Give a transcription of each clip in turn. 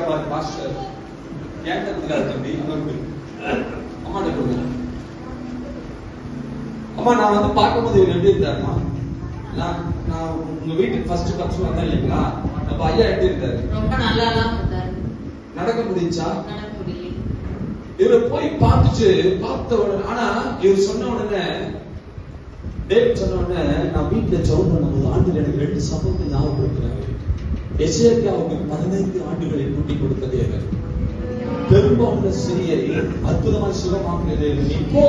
பாரு மாஸ்டர். ஏன் கத்துக்காரு தம்பி? அவருக்கு கொடுங்க. அம்மா நான் வந்து பார்க்கும்போது இவர் எப்படி இருந்தாருமா நான் நான் உங்க வீட்டுக்கு ஃபர்ஸ்ட் ஃபர்ஸ்ட் வந்தேன் இல்லைங்களா? அப்ப ஐயா எப்படி இருந்தாரு ரொம்ப இருந்தாரு. நடக்க முடிஞ்சா? இவரை போய் பார்த்துச்சு பார்த்த உடனே ஆனா இவர் சொன்ன உடனே டேவிட் சொன்ன உடனே நான் வீட்டுல ஜெபம் பண்ணும்போது ஆண்டு எனக்கு ரெண்டு சம்பவத்தை ஞாபகப்படுத்துறாரு எசேக்கியாவுக்கு பதினைந்து ஆண்டுகளை கூட்டி கொடுத்த தேவன் பெரும்பாலான சிறியை அற்புதமாய் சுகமாக்குறது இப்போ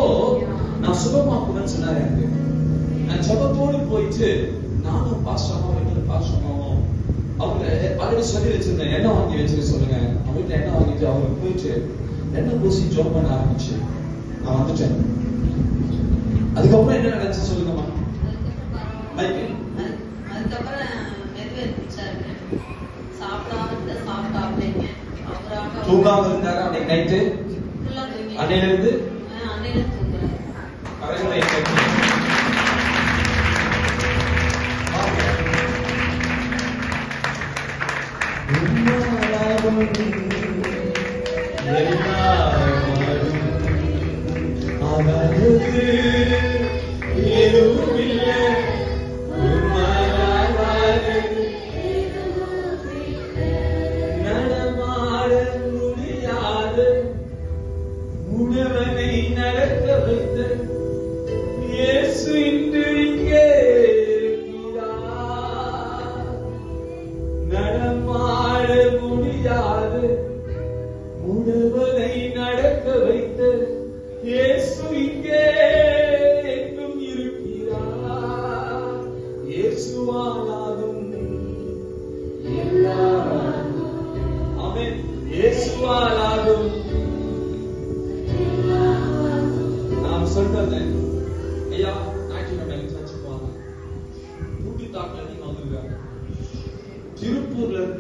நான் சுகமாக்குவேன்னு சொன்னார் எனக்கு. நான் ஜபத்தோடு போயிட்டு நானும் பாஸ்டமாவும் இன்னொரு பாஸ்டமாவும் அவங்க ஆல்ரெடி சொல்லி வச்சிருந்தேன். என்ன வாங்கி வச்சிருக்க சொல்லுங்க. அவங்க வீட்டுல எண்ணெய் வாங்கிட்டு அவங்க போயிட்டு என்ன பூசி ஜோம் பண்ண ஆரம்பிச்சு. நான் வந்துட்டேன். அதுக்கப்புறம் என்ன நடந்துச்சு சொல்லுங்கம்மா? அதுக்கப்புறம் தூங்காம இருந்தாரு அன்னைக்கு நைட்டு அன்னையில இருந்து அன்னையில தூங்குறாரு கரைகளை முடியாது உணவனை நடக்க வைத்த இயேசு இன்று இங்கே நடமாட முடியாது. உணவனை நடக்க வைத்த இயேசு இங்கே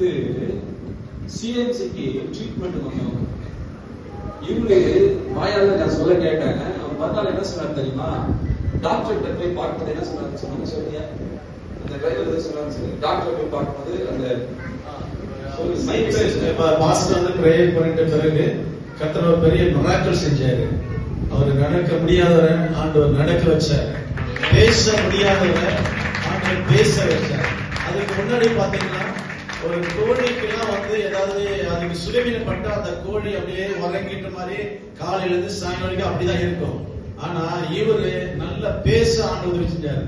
திருப்பூர்ல சிஎம்சிக்கு ட்ரீட்மெண்ட் வந்தவங்க இவரு வாயால நான் சொல்ல கேட்டேன். அவன் பார்த்தாலும் என்ன சொன்னார் தெரியுமா? டாக்டர் போய் பார்க்கும்போது என்ன சொன்னாரு சொன்னாங்க சொல்லுங்க அந்த டிரைவர் எது சொன்னாரு சொல்லி டாக்டர் போய் பார்க்கும்போது அந்த சொல்லு, மைக் பேசுங்க. பாஸ்டர் வந்து பிரேயர் பண்ணிட்ட பிறகு கர்த்தர் பெரிய மிராக்கிள் செஞ்சாரு. அவர் நடக்க முடியாதவரை ஆண்டவர் நடக்க வச்சார். பேச முடியாதவரை ஆண்டவர் பேச வச்சார். அதுக்கு முன்னாடி பாத்தீங்கன்னா ஒரு கோழிக்கெல்லாம் வந்து ஏதாவது அதுக்கு சுகவீனப்பட்ட அந்த கோழி அப்படியே உறங்கிட்ட மாதிரி காலையில இருந்து சாயங்காலம் வரைக்கும் அப்படிதான் இருக்கும். ஆனா இவரு நல்லா பேச ஆண்டு உதவி செஞ்சாரு.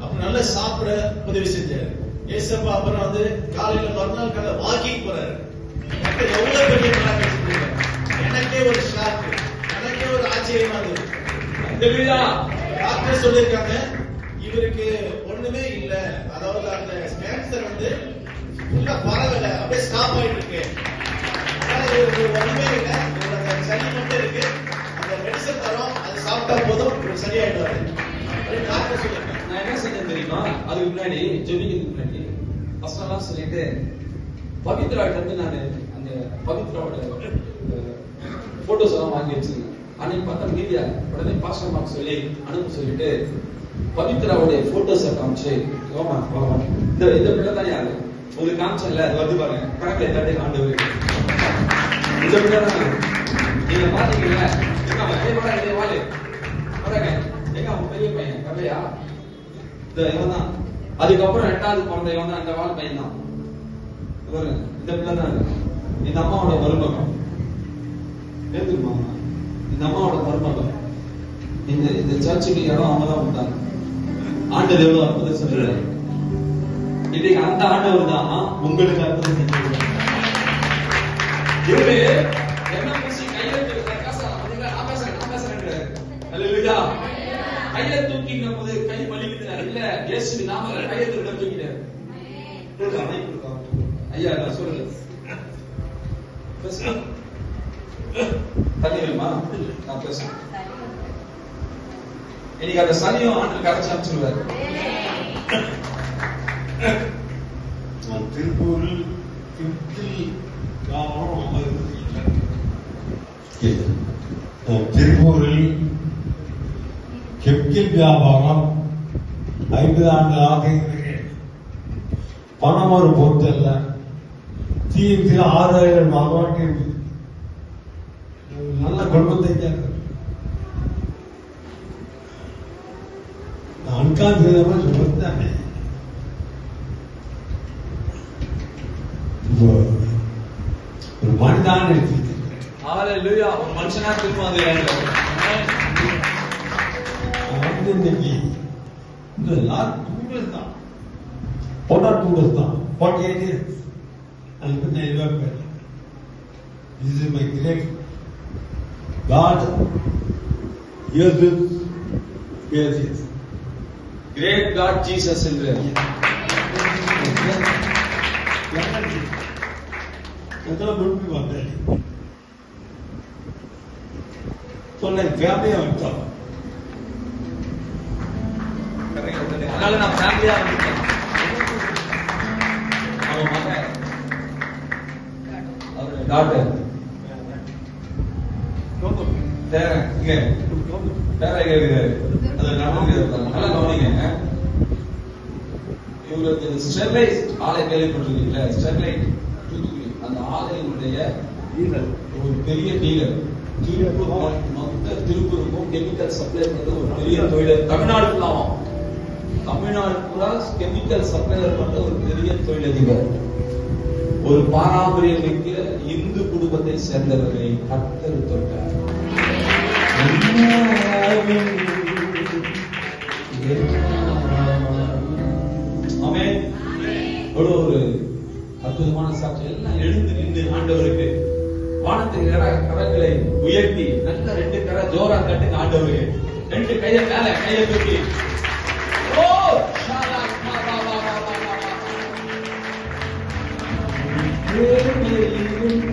அப்புறம் நல்லா சாப்பிட உதவி செஞ்சாரு. ஏசப்பா அப்புறம் வந்து காலையில மறுநாள் காலை வாக்கிங் போறாரு. எவ்வளவு பெரிய. எனக்கே ஒரு ஷாக் எனக்கே ஒரு ஆச்சரியமா இருந்தது. டாக்டர் சொல்லியிருக்காங்க இவருக்கு ஒண்ணுமே இல்ல. அதாவது அந்த கேன்சர் வந்து ஃபுல்லா பரவல அப்படியே ஸ்டாப் ஆயிட்டு இருக்கு. ஒண்ணுமே இல்ல. அந்த சளி மட்டும் இருக்கு. அந்த மெடிசன் தரோம். அது சாப்பிட்டா போதும். சரியாயிடுவாரு அப்படின்னு டாக்டர் நான் என்ன செஞ்சேன் தெரியுமா? அதுக்கு முன்னாடி ஜெபிக்கிறதுக்கு முன்னாடி ஃபர்ஸ்ட் எல்லாம் சொல்லிட்டு பவித்ராட்ட இருந்து நான் அந்த பவித்ராவோட போட்டோஸ் எல்லாம் வாங்கி வச்சிருந்தேன். அன்னைக்கு பார்த்தா மீடியா உடனே பாஸ்டர் மார்க் சொல்லி அனுப்ப சொல்லிட்டு பவித்ராவுடைய போட்டோஸை காமிச்சு ஓமா இந்த இந்த பிள்ளை தான் யாரு? உங்களுக்கு காமிச்சல அது வந்து பாருங்க. கணக்கில் எல்லாத்தையும் ஆண்டு இந்த பிள்ளை நீங்க பாத்தீங்கல்ல எங்க அவன் ஏய் வாடா ஏய் வாடு வாடங்க எங்க அவன் பெரிய பையன்? கவையா இந்த இவன் தான் அதுக்கப்புறம் ரெண்டாவது பிறந்த இவன் தான் இந்த வாழ் பையன் தான் பாருங்க இந்த பிள்ளை தான் இந்த அம்மாவோட மருமகம் ஏத்துக்குமா இந்த அம்மாவோட மருமகம் இந்த இந்த சர்ச்சுக்கு இடம் அவங்க தான் வந்தாங்க ஆண்டு எவ்வளவு அற்புதம் சொல்றாரு. இன்னைக்கு அந்த ஆண்டவர் தான் உங்களுக்கு அற்புதம் செஞ்சிருக்காரு இவரு என்ன பூசி கையில தூக்கி கையில தூக்கின போது கை வலிக்குது இல்ல இயேசு நாம கையை தூக்கி தூக்கிட்டாரு. ஐயா நான் சொல்றேன். தண்ணி வேணுமா நான் பேசுறேன். இன்னைக்கு அந்த சனியும் ஆண்டு கரைச்சு அமைச்சிருவாரு திருப்பூரில் திருப்தி கிராமம் அமர்ந்திருக்கிறேன். நான் திருப்பூரில் கெப்டில் வியாபாரம் ஐம்பது ஆண்டுகளாக இருக்கிறேன் பணம் ஒரு பொருத்தல்ல தீயத்தில் ஆதாயம் மாவாட்டி நல்ல குடும்பத்தை சேர்ந்த அன்கான்சியமா ஒரு மனிதான எடுத்துக்கிட்டு ஹalleluya ஒரு மனுஷனா திரும்பாது வந்து இன்னைக்கு இந்த லாஸ்ட் டூ டேஸ் தான் போட்டா டூ டேஸ் தான் ஃபார்ட்டி எயிட் இயர்ஸ் அதுக்கு நான் எதிர்பார்ப்பேன் This is my great God. Hears it. Hears it. Great God Jesus என்று எத்தனை முன்பு வந்தேன்? சொன்ன ஃபேமிலியா வந்தோம் அதனால நான் ஃபேமிலியா வந்துட்டேன். அவன் மகன் அவர் டாக்டர் இங்க. அது நடந்து நல்லா கவனிங்க. இவருக்கு ஸ்டெர்லைட் ஆலை கேள்விப்பட்டிருக்கீங்களா? ஸ்டெர்லைட். தூத்துக்குடி அந்த ஒரு பெரிய டீலர் திருப்பூர் மொத்த திருப்பூருக்கும் கெமிக்கல் சப்ளை பண்றது ஒரு பெரிய தொழிலர் தமிழ்நாடு ஃபுல்லாவும் தமிழ்நாடு பூரா கெமிக்கல் சப்ளையர் பண்ற ஒரு பெரிய தொழிலதிபர் ஒரு பாரம்பரியம் மிக்க இந்து குடும்பத்தை சேர்ந்தவர்களை கத்தர் தொட்டார். கரங்களை உயர்த்தி நல்ல ரெண்டு கர ஜோரா கட்டுங்க ஆண்டவருக்கு ரெண்டு கைய மேல கைய தூக்கி ஓ ஷாலா, பா, பா, பா, பா, பா, பா, பா.